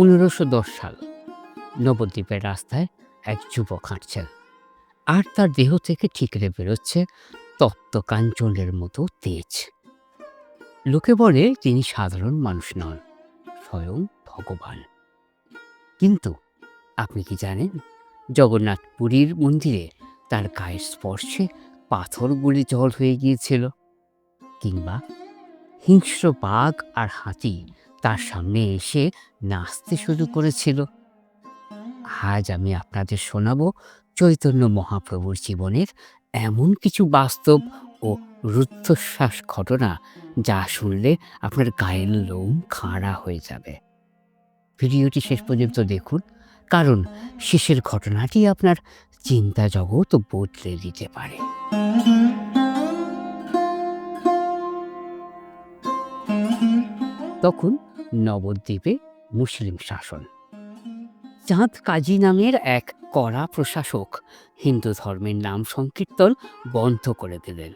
পনেরোশো দশ সাল নবদ্বীপের রাস্তায় এক যুবক হাঁটছেন আর তার দেহ থেকে ঠিকরে বেরোচ্ছে তপ্ত কাঞ্চনের মতো তেজ। লোকে বলে তিনি সাধারণ মানুষ নন, স্বয়ং ভগবান। কিন্তু আপনি কি জানেন জগন্নাথ পুরীর মন্দিরে তার গায়ের স্পর্শে পাথরগুলি জল হয়ে গিয়েছিল কিংবা হিংস্র বাঘ আর হাতি তার সামনে এসে নাচতে শুরু করেছিল। আজ আমি আপনাদের শোনাবো চৈতন্য মহাপ্রভুর জীবনের এমন কিছু বাস্তব ও রুদ্ধশ্বাস ঘটনা যা শুনলে আপনার গায়ের লোম খাড়া হয়ে যাবে। ভিডিওটি শেষ পর্যন্ত দেখুন, কারণ শেষের ঘটনাটি আপনার চিন্তা জগৎ বদলে দিতে পারে। তখন নবদ্বীপে মুসলিম শাসন। চাঁদ কাজী নামের এক কড়া প্রশাসক হিন্দু ধর্মের নাম সংকীর্তন বন্ধ করে দিলেন।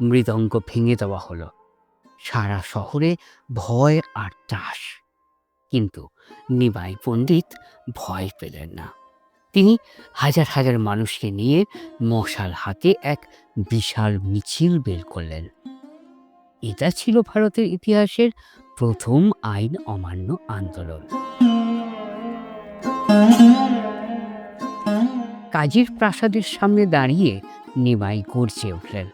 মৃদঙ্গ ভেঙে দেওয়া হলো। সারা শহরে ভয় আর চাষ কিন্তু নিবাই পণ্ডিত ভয় পেলেন না। তিনি হাজার হাজার মানুষকে নিয়ে মশাল হাতে এক বিশাল মিছিল বের করলেন। এটা ছিল ভারতের ইতিহাসের প্রথম আইন অমান্য আন্দোলন। কাজীর প্রাসাদের সামনে দাঁড়িয়ে নিমাই গর্জে উঠলেন।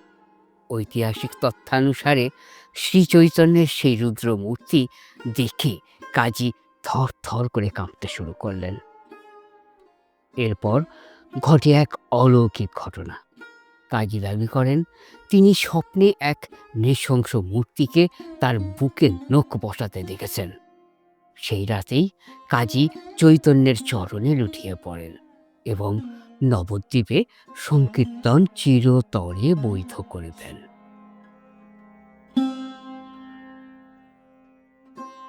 ঐতিহাসিক তথ্যানুসারে শ্রী চৈতন্যের সেই রুদ্র মূর্তি দেখে কাজী থর থর করে কাঁপতে শুরু করলেন। এরপর ঘটে এক অলৌকিক ঘটনা। কাজী দাবি করেন। তিনি স্বপ্নে এক নৃশংস মূর্তিকে তার বুকে নখ বসাতে দেখেছেন। সেই রাতেই কাজী চৈতন্যের চরণে লুটিয়ে পড়েন এবং নবদ্বীপে সংকীর্তন চিরতরে বৈধ করে দেন।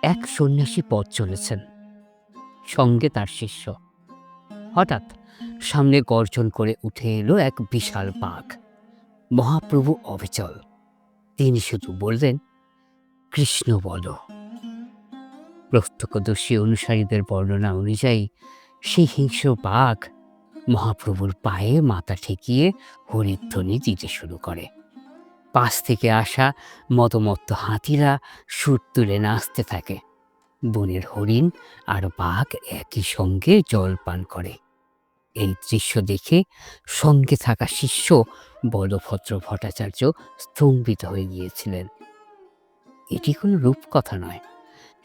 এক সন্ন্যাসী পথ চলেছেন। সঙ্গে তার শিষ্য। হঠাৎ সামনে গর্জন করে উঠে এলো এক বিশাল বাঘ। মহাপ্রভু অবিচল। তিনি শুধু বললেন, কৃষ্ণ বল। প্রত্যক্ষদর্শী অনুসারীদের বর্ণনা অনুযায়ী, সেই হিংস্র বাঘ মহাপ্রভুর পায়ে মাথা ঠেকিয়ে হরিধ্বনি দিতে শুরু করে। পাশ থেকে আসা মতমত্ত হাতিরা সুর তুলে নাচতে থাকে। বনের হরিণ আর বাঘ একই সঙ্গে জল পান করে। এই দৃশ্য দেখে সঙ্গে থাকা শিষ্য বলভদ্র ভট্টাচার্য স্তম্ভিত হয়ে গিয়েছিলেন। এটি কোনো রূপকথা নয়।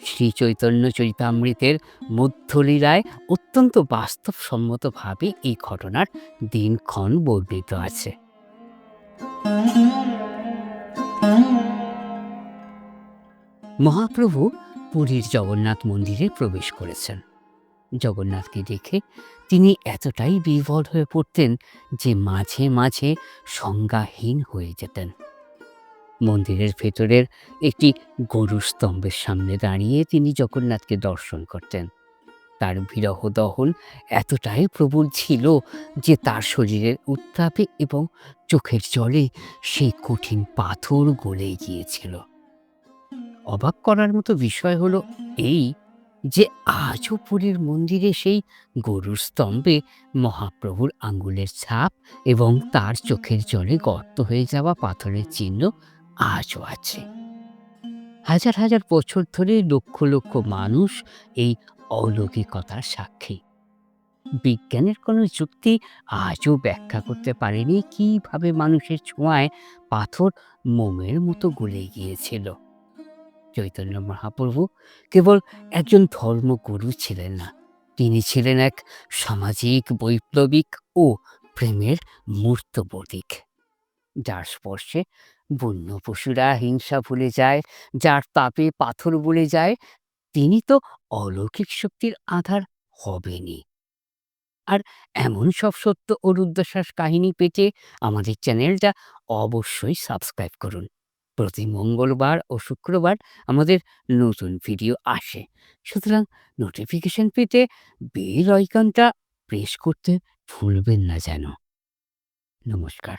শ্রী চৈতন্য চরিতামৃতের মধ্যলীলায় অত্যন্ত বাস্তবসম্মতভাবে এই ঘটনার দিনক্ষণ বর্ণিত আছে। মহাপ্রভু পুরীর জগন্নাথ মন্দিরে প্রবেশ করেছেন। জগন্নাথকে দেখে তিনি এতটাই বিভল হয়ে পড়তেন যে মাঝে মাঝে সংজ্ঞাহীন হয়ে যেতেন। মন্দিরের ভেতরের একটি গরুর স্তম্ভের সামনে দাঁড়িয়ে তিনি জগন্নাথকে দর্শন করতেন। তার বিরহ দহন এতটাই প্রবল ছিল যে তার শরীরের উত্তাপে এবং চোখের জলে সেই কঠিন পাথর গলে গিয়েছিল। অবাক করার মতো বিষয় হলো এই যে আজও পুরীর মন্দিরে সেই গরুর স্তম্ভে মহাপ্রভুর আঙ্গুলের ছাপ এবং তার চোখের জলে গর্ত হয়ে যাওয়া পাথরের চিহ্ন আজও আছে। হাজার হাজার বছর ধরে লক্ষ লক্ষ মানুষ এই অলৌকিকতার সাক্ষী। বিজ্ঞানের কোনো যুক্তি আজও ব্যাখ্যা করতে পারেনি কীভাবে মানুষের ছোঁয়ায় পাথর মোমের মতো গলে গিয়েছিল। চৈতন্য মহাপ্রভু কেবল একজন ধর্মগুরু ছিলেন না। তিনি ছিলেন এক সামাজিক বৈপ্লবিক ও প্রেমের মূর্ত প্রতীক। যার স্পর্শে বন্য পশুরা হিংসা ভুলে যায় যার তাপে পাথর বলে যায় তিনি তো অলৌকিক শক্তির আধার হবেনি আর এমন সব সত্য ও রুদ্রশ্বাস কাহিনী পেতে আমাদের চ্যানেলটা অবশ্যই সাবস্ক্রাইব করুন। প্রতি মঙ্গলবার ও শুক্রবার আমাদের নতুন ভিডিও আসে। সুতরাং নোটিফিকেশন পেতে বেল আইকনটা প্রেস করতে ভুলবেন না যেন। নমস্কার।